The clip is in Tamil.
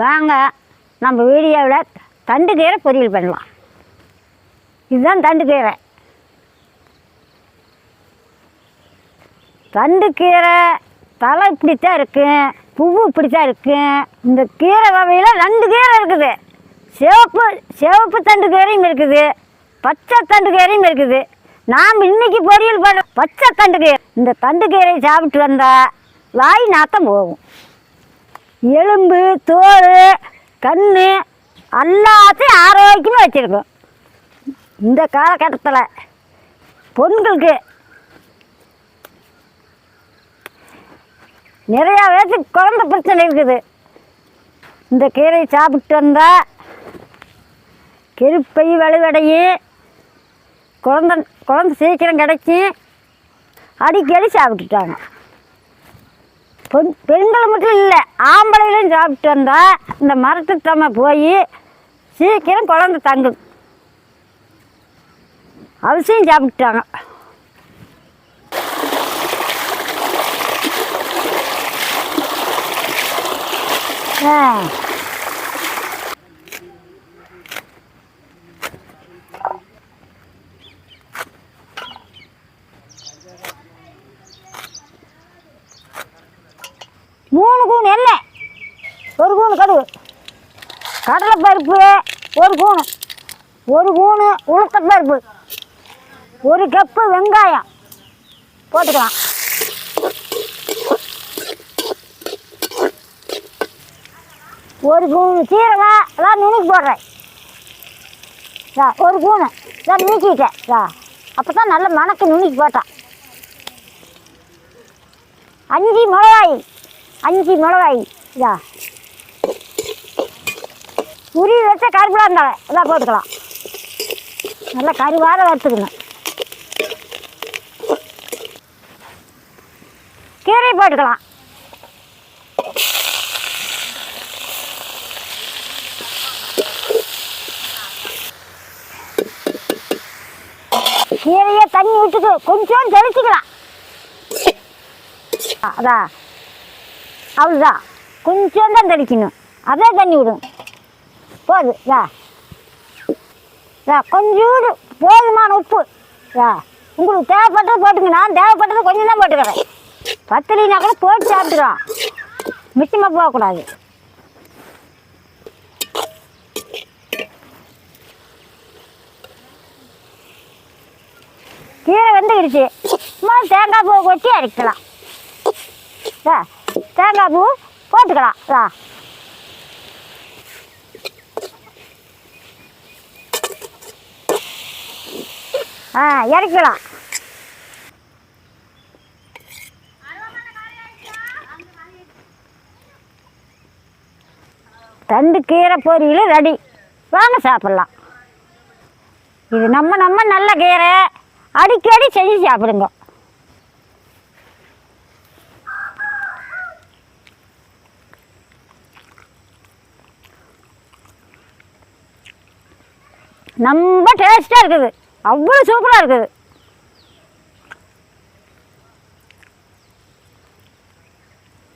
வாங்க நம்ம வீடியோவில் தண்டு கீரை பொரியல் பண்ணலாம். இதுதான் தண்டு கீரை. தண்டு கீரை தலை இப்படித்தான் இருக்கும் பூவு இப்படித்தான் இருக்கும் இந்த கீரை வகையில் ரெண்டு கீரை இருக்குது. சிவப்பு சிவப்பு தண்டு கீரையும் இருக்குது. பச்சை தண்டு கீரையும் இருக்குது. நாம் இன்னைக்கு பொரியல் பண்ண பச்சை தண்டு கீரை. இந்த தண்டு கீரை சாப்பிட்டு வந்தால் வாய் நாத்தம் போகும். எலும்பு தோல் கண் எல்லாத்தையும் ஆரோக்கியமாக வச்சுருக்கோம். இந்த காலகட்டத்தில் பொண்களுக்கு நிறையா பேருக்கு குழந்த பிரச்சனை இருக்குது. இந்த கீரை சாப்பிட்டு வந்தால் கெருப்பை வலுவடையும் குழந்த குழந்த சீக்கிரம் கிடைக்கும் அடிக்கடி சாப்பிட்டுட்டாங்க. பெண் பெண்கள் மட்டும் இல்லை ஆம்பளைகளும் சாப்பிட்டு வந்தால் இந்த மரத்துக்கு தம்ம போய் சீக்கிரம் குழந்த தங்கும். அவசியம் சாப்பிட்டாங்க. ஆ மூணு கூணு எண்ணெய் ஒரு கூணு கடுகு கடலைப்பருப்பு ஒரு கூணு ஒரு கூணு உளுத்தப்பருப்பு ஒரு கப்பு வெங்காயம். போட்டுக்கலாம். ஒரு கூணு சீரகம். எல்லாம் நுணுக்கி போடுறேன். ஒரு கூணு எல்லாம் நுணுக்கிட்டேன் இதா. அப்போ தான் நல்ல மணக்கு நுணுக்கி போட்டான். அஞ்சு மிளகாய். அஞ்சு மிளகாய். இதா. உருவி வச்ச கருப்பிலா இருந்தாலும் எல்லாம் போட்டுக்கலாம். நல்லா கருவாக வறுத்துக்கணும். கீரை போட்டுக்கலாம். கீரையை தண்ணி விட்டுட்டு கொஞ்சம் தெளிச்சுக்கலாம். அதான் அவ்வளோதான் கொஞ்சம் தான் தெளிக்கணும். அதே தண்ணி விடும். போதும் இதா இதா கொஞ்சோண்டு போதுமான உப்பு இதா உங்களுக்கு தேவைப்பட்டது போட்டுங்க. நான் தேவைப்பட்டது கொஞ்சம் தான் போட்டுக்கிறேன். பத்திரினா கூட போட்டு சாப்பிட்டுக்கிறோம் மிச்சமாக போகக்கூடாது. கீரை வந்துக்கிடுச்சு. சும்மா தேங்காய் பூ கொட்டி அரைக்கலாம். தேங்காய் பூ போட்டுக்கலாம். ஆ இறக்கலாம் தண்டு கீரை பொரியல் ரெடி. வாங்க சாப்பிட்லாம். இது நம்ம நம்ம நல்ல கீரை. அடிக்கடி செஞ்சு சாப்பிடுங்க. ரொம்ப டேஸ்ட்டாக இருக்குது. அவ்வளோ சூப்பராக இருக்குது.